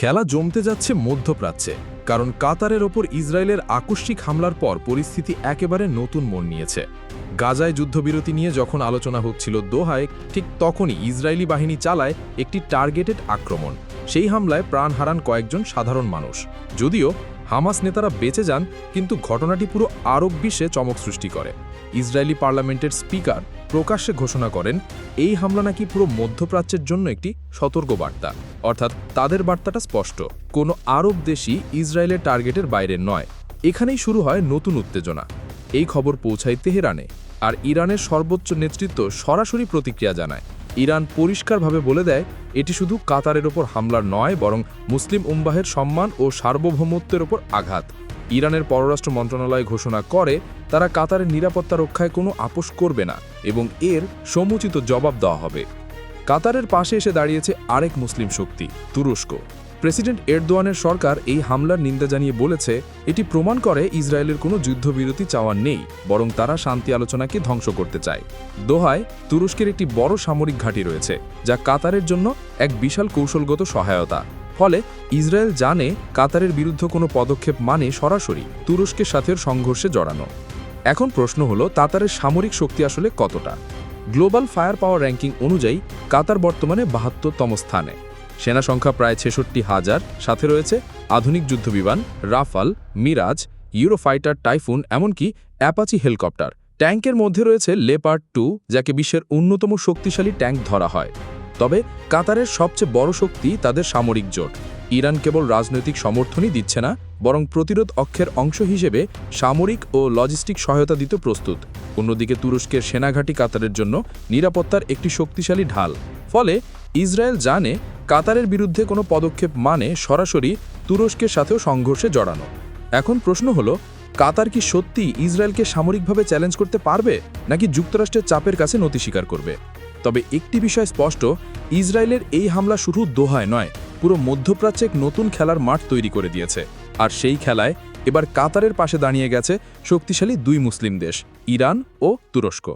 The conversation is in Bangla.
খেলা জমতে যাচ্ছে মধ্যপ্রাচ্যে, কারণ কাতারের ওপর ইসরায়েলের আকস্মিক হামলার পর পরিস্থিতি একেবারে নতুন মন নিয়েছে। গাজায় যুদ্ধবিরতি নিয়ে যখন আলোচনা হচ্ছিল দোহায়, ঠিক তখনই ইসরায়েলি বাহিনী চালায় একটি টার্গেটেড আক্রমণ। সেই হামলায় প্রাণ হারান কয়েকজন সাধারণ মানুষ। যদিও হামাস নেতারা বেঁচে যান, কিন্তু ঘটনাটি পুরো আরব বিশ্বে চমক সৃষ্টি করে। ইসরায়েলি পার্লামেন্টের স্পিকার প্রকাশ্যে ঘোষণা করেন, এই হামলা নাকি পুরো মধ্যপ্রাচ্যের জন্য একটি সতর্ক বার্তা অর্থাৎ তাদের বার্তাটা স্পষ্ট, কোনো আরব দেশই ইসরায়েলের টার্গেটের বাইরে নয়। এখানেই শুরু হয় নতুন উত্তেজনা। এই খবর পৌঁছায় তেহরানে, আর ইরানের সর্বোচ্চ নেতৃত্ব সরাসরি প্রতিক্রিয়া জানায়। ইরান পরিষ্কারভাবে বলে দেয়, এটি শুধু কাতারের ওপর হামলার নয়, বরং মুসলিম উম্বাহের সম্মান ও সার্বভৌমত্বের ওপর আঘাত। ইরানের পররাষ্ট্র মন্ত্রণালয় ঘোষণা করে, তারা কাতারের নিরাপত্তা রক্ষায় কোনো আপোষ করবে না এবং এর সমুচিত জবাব দেওয়া হবে। কাতারের পাশে এসে দাঁড়িয়েছে আরেক মুসলিম শক্তি, তুরস্ক। প্রেসিডেন্ট এরদোয়ানের সরকার এই হামলার নিন্দা জানিয়ে বলেছে, এটি প্রমাণ করে ইসরায়েলের কোনো যুদ্ধবিরতি চাওয়ার নেই, বরং তারা শান্তি আলোচনাকে ধ্বংস করতে চায়। দোহায়, তুরস্কের একটি বড় সামরিক ঘাঁটি রয়েছে, যা কাতারের জন্য এক বিশাল কৌশলগত সহায়তা। ফলে, ইসরায়েল জানে কাতারের বিরুদ্ধে কোনো পদক্ষেপ মানে সরাসরি তুরস্কের সাথে সংঘর্ষে জড়ানো। এখন প্রশ্ন হলো কাতারের সামরিক শক্তি আসলে কতটা? গ্লোবাল ফায়ার পাওয়ার র্যাঙ্কিং অনুযায়ী, কাতার বর্তমানে বাহাত্তরতম স্থানে। সেনা সংখ্যা প্রায় ছেষট্টি হাজার। সাথে রয়েছে আধুনিক যুদ্ধবিমান, রাফাল, মিরাজ, ইউরোফাইটার, টাইফুন, এমনকি অ্যাপাচি হেলিকপ্টার। ট্যাঙ্কের মধ্যে রয়েছে লেপার্ড টু, যাকে বিশ্বের অন্যতম শক্তিশালী ট্যাঙ্ক ধরা হয়। তবে কাতারের সবচেয়ে বড় শক্তি তাদের সামরিক জোট। ইরান কেবল রাজনৈতিক সমর্থনই দিচ্ছে না, বরং প্রতিরোধ অক্ষের অংশ হিসেবে সামরিক ও লজিস্টিক সহায়তা দিতে প্রস্তুত। অন্যদিকে তুরস্কের সেনাঘাঁটি কাতারের জন্য নিরাপত্তার একটি শক্তিশালী ঢাল। ফলে ইসরায়েল জানে কাতারের বিরুদ্ধে কোনো পদক্ষেপ মানে সরাসরি তুরস্কের সাথেও সংঘর্ষে জড়ানো। এখন প্রশ্ন হলো, কাতার কি সত্যি ইসরায়েলকে সামরিকভাবে চ্যালেঞ্জ করতে পারবে, নাকি যুক্তরাষ্ট্রের চাপের কাছে নতি স্বীকার করবে? তবে একটি বিষয় স্পষ্ট, ইসরায়েলের এই হামলা শুধু দোহায় নয়, পুরো মধ্যপ্রাচ্যে এক নতুন খেলার মাঠ তৈরি করে দিয়েছে। আর সেই খেলায় এবার কাতারের পাশে দাঁড়িয়ে গেছে শক্তিশালী দুই মুসলিম দেশ, ইরান ও তুরস্ক।